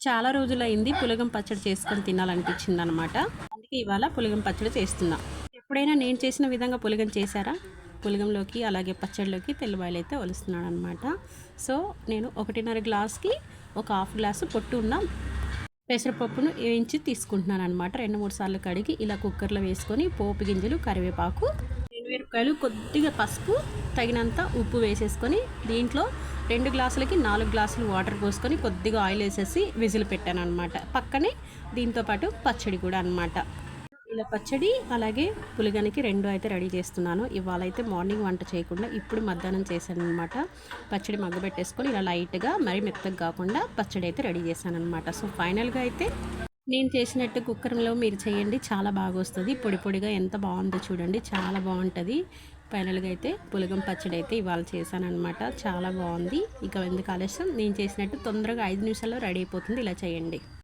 చాలా రోజులైంది పులగం పచ్చడి చేసుకొని తినాలనిపించింది అనమాట అందుకే ఇవాళ పులగం పచ్చడి చేస్తున్నా. ఎప్పుడైనా నేను చేసిన విధంగా పులగం చేశారా? పులగంలోకి అలాగే పచ్చడిలోకి తెల్లబాయలు అయితే వలుస్తున్నాను అనమాట సో నేను ఒకటిన్నర గ్లాస్కి ఒక హాఫ్ గ్లాసు పొట్టు ఉన్న పెసరపప్పును వేయించి తీసుకుంటున్నాను అనమాట రెండు మూడు సార్లు కడిగి ఇలా కుక్కర్లో వేసుకొని పోపు గింజలు కరివేపాకు మిరపకాయలు కొద్దిగా పసుపు తగినంత ఉప్పు వేసేసుకొని దీంట్లో రెండు గ్లాసులకి నాలుగు గ్లాసులు వాటర్ పోసుకొని కొద్దిగా ఆయిల్ వేసేసి విజిల్ పెట్టాను అనమాట పక్కనే దీంతో పాటు పచ్చడి కూడా అనమాట ఇలా పచ్చడి అలాగే పులిగనికి రెండు అయితే రెడీ చేస్తున్నాను. ఇవాళ అయితే మార్నింగ్ వంట చేయకుండా ఇప్పుడు మధ్యాహ్నం చేశాను అనమాట పచ్చడి మగ్గబెట్టేసుకొని ఇలా లైట్గా మరీ మెత్తగా కాకుండా పచ్చడి అయితే రెడీ చేశాను అనమాట సో ఫైనల్గా అయితే నేను చేసినట్టు కుక్కర్లో మీరు చేయండి చాలా బాగా వస్తుంది పొడి పొడిగా ఎంత బాగుందో చూడండి చాలా బాగుంటుంది. ఫైనల్గా అయితే పులగం పచ్చడి అయితే ఇవాళ చేశాను చాలా బాగుంది. ఇక ఎందుకు ఆలస్యం? నేను చేసినట్టు తొందరగా ఐదు నిమిషాల్లో రెడీ అయిపోతుంది ఇలా చేయండి.